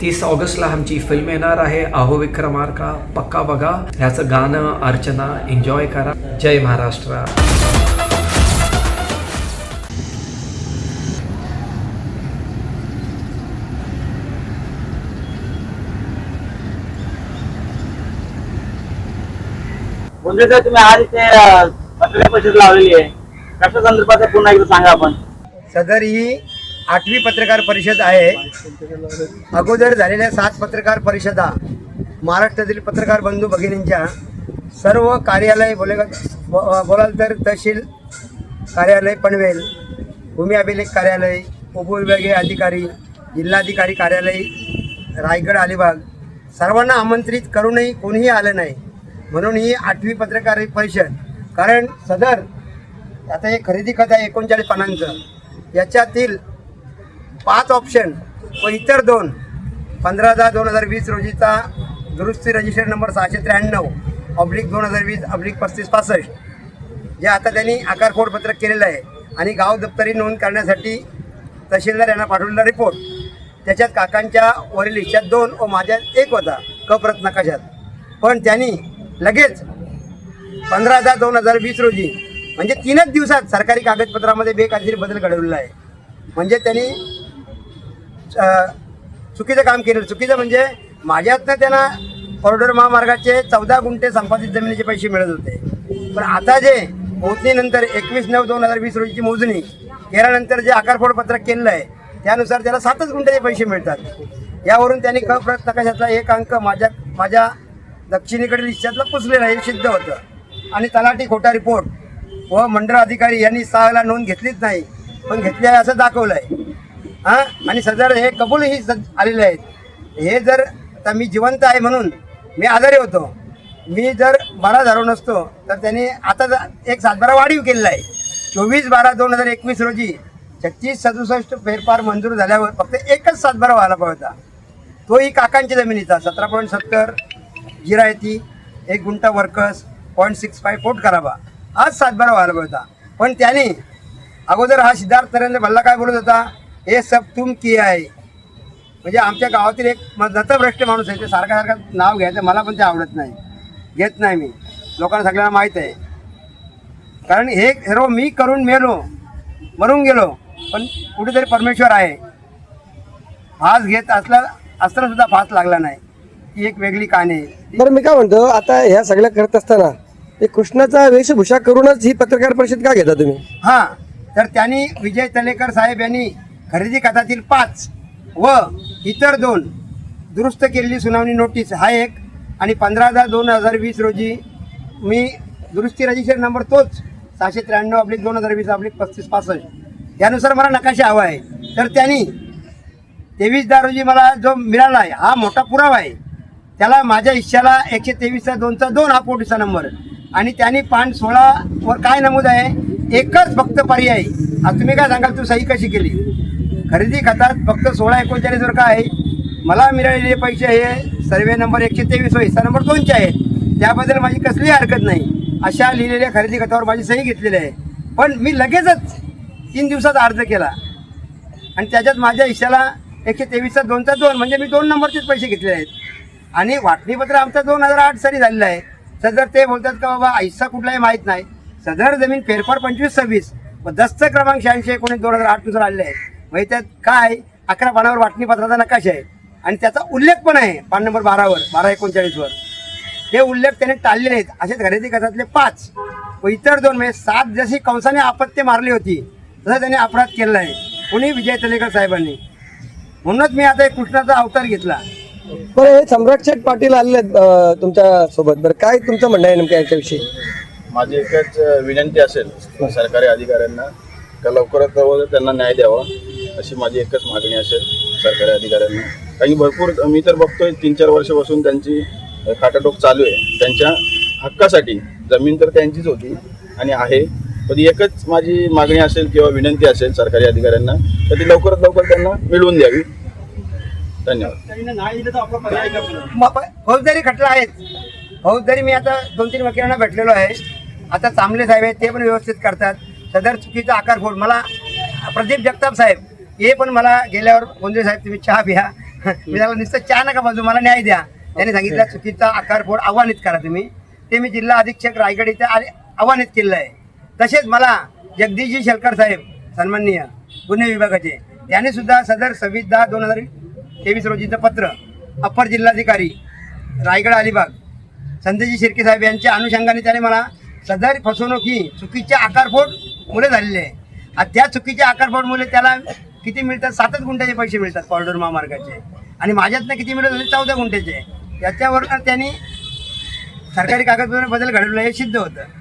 तीस ऑगस्टला आमची फिल्म येणार आहे अहो विक्रमार्का पक्का बघा. ह्याचं गाणं अर्चना एन्जॉय करा. जय महाराष्ट्र. म्हणजे सर तुम्ही आज इथे लावलेली आहे. कशा संदर्भात पुन्हा एकदा सांगा आपण. सदर ही आठवी पत्रकार परिषद आहे. अगोदर झालेल्या सात पत्रकार परिषदा महाराष्ट्रातील पत्रकार बंधू भगिनींच्या सर्व कार्यालय बोले बोलाल तर तहसील कार्यालय पनवेल भूमी अभिलेख कार्यालय उपविभागीय अधिकारी जिल्हाधिकारी कार्यालय रायगड अलिबाग सर्वांना आमंत्रित करूनही कोणीही आलं नाही. म्हणून ही आठवी पत्रकार परिषद कारण सदर आता हे खरेदी खत आहे एकोणचाळीस पानांचं याच्यातील पाच ऑप्शन व इतर दोन. पंधरा दहा दोन हजार वीस रोजीचा दुरुस्ती रजिस्टर नंबर सहाशे त्र्याण्णव ऑब्लिक दोन हजार वीस ऑब्लिक पस्तीस पासष्ट. जे आता त्यांनी आकार खोडपत्रक केलेलं आहे आणि गाव दप्तरी नोंद करण्यासाठी तहसीलदार यांना पाठवलेला रिपोर्ट त्याच्यात काकांच्या वरील हिश्श्यात दोन व माझ्यात एक होता. कप्रत नकाशात. पण त्यांनी लगेच पंधरा दहा दोन हजार वीस रोजी म्हणजे तीनच दिवसात सरकारी कागदपत्रामध्ये बेकायदेशीर बदल घडवलेला आहे. म्हणजे त्यांनी चुकीचं काम केलं. चुकीचं म्हणजे माझ्यातनं त्यांना कॉरिडॉर महामार्गाचे चौदा गुंठे संपादित जमिनीचे पैसे मिळत होते. पण आता जे मोजणीनंतर एकवीस नऊ दोन हजार वीस रोजीची मोजणी केल्यानंतर जे आकारफोड पत्रक केलेलं आहे त्यानुसार त्याला सातच गुंठेचे पैसे मिळतात. यावरून त्यांनी क प्रत नकाशातला एक अंक माझ्या माझ्या दक्षिणेकडील हिश्श्यातला पुसलेला हे सिद्ध होतं. आणि तलाठी खोटा रिपोर्ट व मंडळ अधिकारी यांनी सहाला नोंद घेतलीच नाही पण घेतली आहे असं दाखवलं आहे हां? आणि सरदार हे कबूलही आलेले आहेत. हे जर आता मी जिवंत आहे म्हणून मी आजारी होतो. मी जर बारा झालो नसतो तर त्यांनी आता एक सातबारा वाढीव केलेला आहे. चोवीस बारा दोन हजार एकवीस रोजी छत्तीस सदुसष्ट फेरफार मंजूर झाल्यावर फक्त एकच सातबारा व्हायला पाहिजे होता. तोही काकांच्या जमिनीचा सतरा पॉईंट सत्तर जिरायती एक गुंठा वर्कर्स पॉईंट सिक्स फाय पोट करावा. आज सातबारा व्हायला पाहिजे होता. पण त्याने अगोदर हा सिद्धार्थ नरेंद्र भल्ला काय बोलत होता? हे सब तुम किया आहे म्हणजे आमच्या गावातील एक दत्तभ्रष्ट माणूस आहे ते सारखं सारखं नाव घ्यायचं मला पण ते आवडत नाही. घेत नाही मी. लोकांना सगळ्यांना माहीत आहे. कारण हे सर्व मी करून मेलो मरून गेलो पण कुठेतरी परमेश्वर आहे. फास घेत असला असताना सुद्धा फास लागला नाही. ही एक वेगळी कहाणी आहे. बरं मी काय म्हणतो आता ह्या सगळ्या करत असताना हे कृष्णाचा वेशभूषा करूनच ही पत्रकार परिषद का घेता तुम्ही? हां तर त्यांनी विजय तलेकर साहेब यांनी खरेदी खात्यातील पाच व इतर दोन दुरुस्त केलेली सुनावणी नोटीस हा एक. आणि पंधरा दहा दोन हजार वीस रोजी मी दुरुस्ती रजिस्टर नंबर तोच सहाशे त्र्याण्णव आपली दोन हजार वीस आपली पस्तीस पासष्ट यानुसार मला नकाशा हवा आहे. तर त्यांनी तेवीस दहा रोजी मला जो मिळाला आहे हा मोठा पुरावा आहे. त्याला माझ्या हिश्श्याला एकशे तेवीसचा दोनचा दोन हा पोटीचा नंबर. आणि त्यांनी पान सोळावर काय नमूद आहे एकच फक्त पर्याय. आता तुम्ही काय सांगाल तू सही कशी केली? खरेदी खात्यात फक्त सोळा एकोणचाळीस काय आहे. मला मिळालेले पैसे हे सर्वे नंबर एकशे तेवीस व हिस्सा नंबर दोनचे आहेत. त्याबद्दल माझी कसली हरकत नाही. अशा लिहिलेल्या खरेदी खात्यावर माझी सही घेतलेली आहे. पण मी लगेचच तीन दिवसात अर्ज केला. आणि त्याच्यात माझ्या हिश्श्याला एकशे तेवीसचा दोनचा दोन म्हणजे मी दोन नंबरचेच पैसे घेतलेले आहेत. आणि वाटणीपत्र आमचा दोन हजार आठ साली झालेलं आहे. सदर ते बोलतात का बाबा हिस्सा कुठलाही माहीत नाही. सदर जमीन फेरफार पंचवीस सव्वीस व दस्त क्रमांक शहाऐंशी एकोणीस दोन हजार आठनुसार आलेले आहे. म्हणजे त्यात काय? अकरा पानावर वाटणीपत्राचा नकाशा आहे. आणि त्याचा उल्लेख पण आहे पान नंबर बारावर बारा एकोणचाळीसवर. हे उल्लेख त्याने टाळलेले आहेत असे खरेदी खात्यातले पाच. व इतर दोन म्हणजे सात जशी कंसाने आपत्ती मारली होती तसा त्याने अपराध केलेला आहे. कुणी विजय तलेकर साहेबांनी. म्हणूनच मी आता एक कृष्णाचा अवतार घेतला. बरं हे सम्राट शेठ पाटील आलेले आहेत, तुमच्यासोबत. बरं काय तुमचं म्हणणं आहे नेमकं याच्याविषयी? माझी एकच विनंती असेल सरकारी अधिकाऱ्यांना का लवकरात लवकर त्यांना न्याय द्यावा. अशी माझी एकच मागणी असेल सरकारी अधिकाऱ्यांना. कारण की भरपूर मी तर बघतोय तीन चार वर्षापासून त्यांची खाटाटोक चालू आहे. त्यांच्या हक्कासाठी जमीन तर त्यांचीच होती आणि आहे. पण एकच माझी मागणी असेल किंवा विनंती असेल सरकारी अधिकाऱ्यांना तर ती लवकरात लवकर त्यांना मिळवून द्यावी. धन्यवाद. फौजदारी खटला आहेत. फौजदारी मी आता दोन तीन वकिलांना भेटलेलो आहे. आता चांबले साहेब आहेत ते पण व्यवस्थित करतात. सदर चुकीचा आकार फोड मला प्रदीप जगताप साहेब हे पण मला गेल्यावर गोंधळे साहेब तुम्ही चहा प्या. मी त्याला नुसतं चहा नका बाजू मला न्याय द्या. त्याने सांगितलं चुकीचा आकार फोड आव्हानित करा तुम्ही. ते मी जिल्हा अधीक्षक रायगड इथे आव्हानित केलेलं आहे. तसेच मला जगदीशजी शेलकर साहेब सन्माननीय गुन्हे विभागाचे यांनी सुद्धा सदर सव्वीस दहा दोन हजार तेवीस रोजीचं पत्र अप्पर जिल्हाधिकारी रायगड अलिबाग संजयजी शिर्के साहेब यांच्या अनुषंगाने त्याने मला सदर फसवणूक ही चुकीच्या आकारफोड मुळे झालेली आहे. आणि त्या चुकीच्या आकारफोडमुळे त्याला किती मिळतात? सातच गुंठ्याचे पैसे मिळतात कॉरिडोर महामार्गाचे. आणि माझ्यातनं किती मिळत होते चौदा गुंठ्याचे. याच्यावर त्यांनी सरकारी कागदपत्र बदल घडवलं हे सिद्ध होतं.